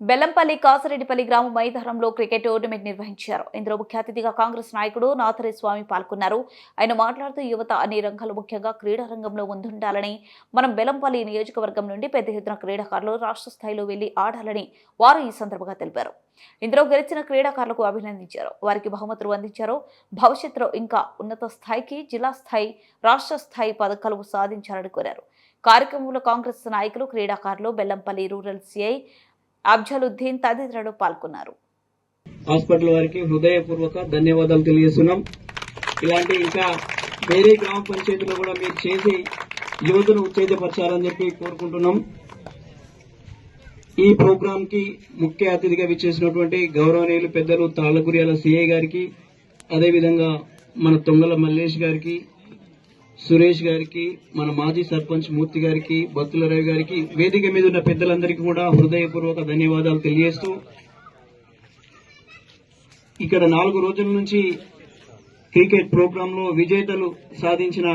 బెల్లంపల్లి కాసిరెడ్డిపల్లి గ్రామ మైదానంలో cricket tournament నిర్వహించారు. ఇందులో ముఖ్య అతిథిగా కాంగ్రెస్ నాయకుడు నాథరే స్వామి పాల్గొన్నారు. ఆయన మాట్లాడుతూ యువత అన్ని రంగాలు ముఖ్యంగా క్రీడా రంగంలో ముందుండాలని మనం బెల్లంపల్లి నియోజకవర్గం నుండి పెద్ద ఎత్తున క్రీడాకారులు రాష్ట్ర స్థాయిలో వెళ్ళి ఆడాలని వారు ఈ సందర్భంగా తెలిపారు. ఇందులో గెలిచిన క్రీడాకారులకు అభినందించారు. వారికి బహుమతులు అందించారు. భవిష్యత్తులో ఇంకా ఉన్నత స్థాయికి జిల్లా స్థాయి రాష్ట్ర స్థాయి పథకాలు సాధించాలని కోరారు. కార్యక్రమంలో కాంగ్రెస్ నాయకులు క్రీడాకారులు బెల్లంపల్లి రూరల్ సిఐ అబ్జలుద్దీన్ తదితరులు పాల్గొన్నారు. హాస్పిటల్ వారికి హృదయపూర్వక ధన్యవాదాలు తెలియజేస్తున్నాం. ఇలాంటి ఇంకా వేరే గ్రామ పంచాయతీలో కూడా మీరు చేసి యువతను ఉత్తేజపరచాలని చెప్పి కోరుకుంటున్నాం. ఈ ప్రోగ్రామ్కి ముఖ్య అతిథిగా విచ్చేసినటువంటి గౌరవనీయులు పెద్దలు తాళ్ళకురియాల సిఐ గారికి అదేవిధంగా మన తొంగల మల్లేష్ గారికి సురేష్ గారికి మన మాజీ సర్పంచ్ మూర్తి గారికి బత్తులరావు రవి గారికి వేదిక మీద ఉన్న పెద్దలందరికీ కూడా హృదయపూర్వక ధన్యవాదాలు తెలియజేస్తూ ఇక్కడ నాలుగు రోజుల నుంచి క్రికెట్ ప్రోగ్రామ్లో విజేతలు సాధించిన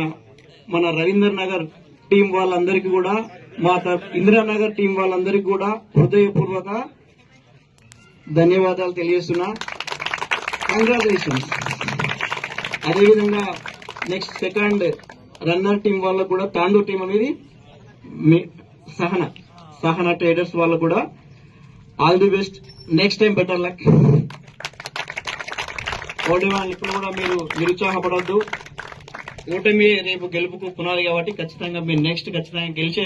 మన రవీందర్ నగర్ టీం వాళ్ళందరికీ కూడా మా ఇందిరానగర్ టీం వాళ్ళందరికీ కూడా హృదయపూర్వక ధన్యవాదాలు తెలియజేస్తున్నా. కంగ్రాచులేషన్స్ అదేవిధంగా నెక్స్ట్ సెకండ్ రన్నర్ టీం వాళ్ళకు కూడా తాండూర్ టీం అనేది మీ- సహన సహన ట్రేడర్స్ వాళ్ళకు కూడా all the best next time better luck ఓటమి ఇప్పుడు కూడా మీరు నిరుత్సాహపడద్దు. ఓటమి రేపు గెలుపుకు పునాది కాబట్టి ఖచ్చితంగా మీరు నెక్స్ట్ ఖచ్చితంగా గెలిచే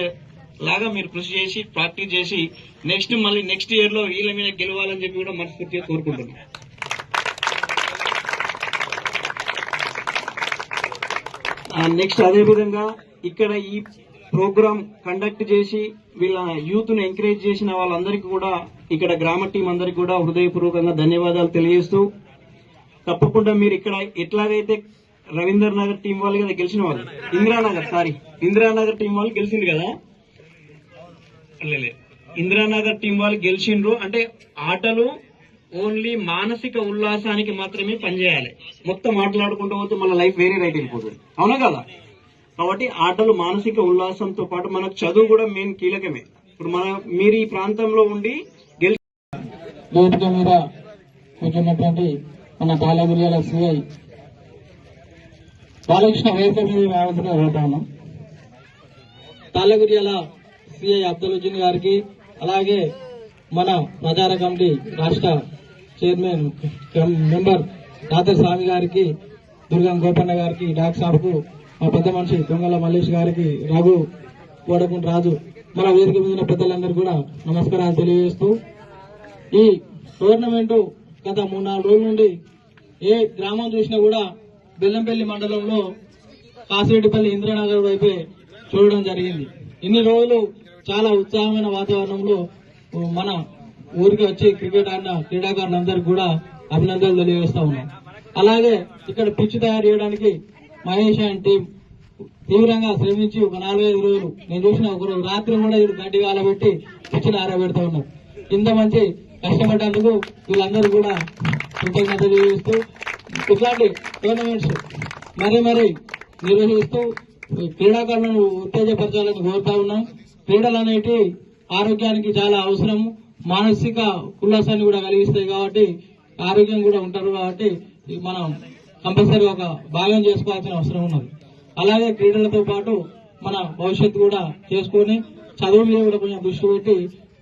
లాగా మీరు కృషి చేసి ప్రాక్టీస్ చేసి నెక్స్ట్ మళ్ళీ నెక్స్ట్ ఇయర్లో వీళ్ళ మీద గెలవాలని చెప్పి కూడా మనస్ఫూర్తిగా కోరుకుంటున్నాను నెక్స్ట్ అదే విధంగా ఇక్కడ ఈ ప్రోగ్రామ్ కండక్ట్ చేసి వీళ్ళ యూత్ను ఎంకరేజ్ చేసిన వాళ్ళందరికీ కూడా ఇక్కడ గ్రామ టీం అందరికీ కూడా హృదయపూర్వకంగా ధన్యవాదాలు తెలియజేస్తూ తప్పకుండా మీరు ఇక్కడ ఎట్లాగైతే రవీందర్ నగర్ టీం వాళ్ళు కదా గెలిచిన వాళ్ళు? ఇందిరానగర్ సారీ ఇందిరానగర్ టీం వాళ్ళు గెలిచింది కదా? ఇందిరానగర్ టీం వాళ్ళు గెలిచిండ్రు. అంటే ఆటలు ఓన్లీ మానసిక ఉల్లాసానికి మాత్రమే పనిచేయాలి. మొత్తం మాట్లాడుకుంటూ పోతే మన లైఫ్ వేరే రైట్ వెళ్ళిపోతుంది. అవునా కదా? కాబట్టి ఆటలు మానసిక ఉల్లాసంతో పాటు మనకు చదువు కూడా మెయిన్ కీలకమే. ఇప్పుడు మన మీరు ఈ ప్రాంతంలో ఉండి గెలిచి వేదిక మీద కూర్చున్నటువంటి మన బాలగురియాల సిఐ బాలకృష్ణ వేదిక మీద రావాల్సిన కోరుతాను సిఐ అబ్దుల్ గారికి అలాగే మన ప్రచార కమిటీ రాష్ట్ర చైర్మన్ మెంబర్ దాతర్ స్వామి గారికి దుర్గం గోపన్న గారికి డాక్ సాబ్కు మా పెద్ద మనిషి దొంగల మల్లేష్ గారికి రఘు కోడకుంట రాజు మన వేదిక మీద పెద్దలందరూ కూడా నమస్కారాలు తెలియజేస్తూ ఈ టోర్నమెంట్ గత మూడు నాలుగు రోజుల నుండి ఏ గ్రామం చూసినా కూడా బెల్లంపల్లి మండలంలో కాసిరెడ్డిపల్లి ఇంద్రనగర్ వైపే చూడడం జరిగింది. ఇన్ని రోజులు చాలా ఉత్సాహమైన వాతావరణంలో మన ఊరికి వచ్చి క్రికెట్ ఆడిన క్రీడాకారులందరికీ కూడా అభినందనలు తెలియజేస్తా ఉన్నాం. అలాగే ఇక్కడ పిచ్ తయారు చేయడానికి మహేష్ అండ్ టీం తీవ్రంగా శ్రమించి ఒక నాలుగైదు రోజులు. నేను చూసిన ఒక రోజు రాత్రి కూడా వీళ్ళు గడ్డి కాలబెట్టి పిచ్చిని ఆరబెడతా ఉన్నారు. ఇంత మంచి కష్టపడ్డందుకు వీళ్ళందరూ కూడా కృతజ్ఞత తెలియజేస్తూ ఇట్లాంటి టోర్నమెంట్స్ మరీ మరీ నిర్వహిస్తూ క్రీడాకారులను ఉత్తేజపరచాలని కోరుతా ఉన్నాం. క్రీడలు అనేటి ఆరోగ్యానికి చాలా అవసరము. మానసిక ఉల్లాసాన్ని కూడా కలిగిస్తాయి కాబట్టి ఆరోగ్యం కూడా ఉంటారు కాబట్టి మనం కంపల్సరీ ఒక భాగం చేసుకోవాల్సిన అవసరం ఉన్నది. అలాగే క్రీడలతో పాటు మన భవిష్యత్తు కూడా చేసుకొని చదువు మీద కూడా కొంచెం దృష్టి పెట్టి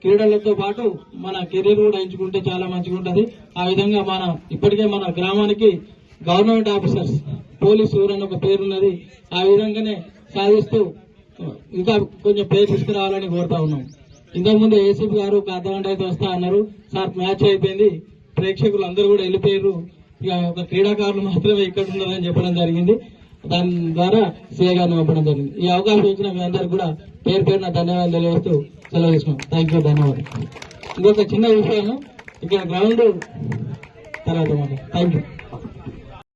క్రీడలతో పాటు మన కెరీర్ కూడా ఎంచుకుంటే చాలా మంచిగా ఉంటుంది. ఆ విధంగా మన ఇప్పటికే మన గ్రామానికి గవర్నమెంట్ ఆఫీసర్స్ పోలీసు ఊరని ఒక పేరున్నది ఆ విధంగానే సాధిస్తూ ఇంకా కొంచెం పేరు తీసుకురావాలని కోరుతా ఉన్నాం. ఇంతకుముందు ఏసీపీ గారు ఒక అర్ధగంట అయితే వస్తా అన్నారు. సార్ మ్యాచ్ అయిపోయింది. ప్రేక్షకులు అందరూ కూడా వెళ్ళిపోయారు. ఇక ఒక క్రీడాకారులు మాత్రమే ఇక్కడ ఉన్నారని చెప్పడం జరిగింది. దాని ద్వారా సీఏ గారిని పంపడం జరిగింది. ఈ అవకాశం ఇచ్చిన మీ అందరికి కూడా పేరు పేరున ధన్యవాదాలు తెలియజేస్తూ సెలవు తీసుకున్నాం థ్యాంక్ యూ ధన్యవాదాలు. ఇంకొక చిన్న విషయం ఇక్కడ గ్రౌండ్ తర్వాత థ్యాంక్ యూ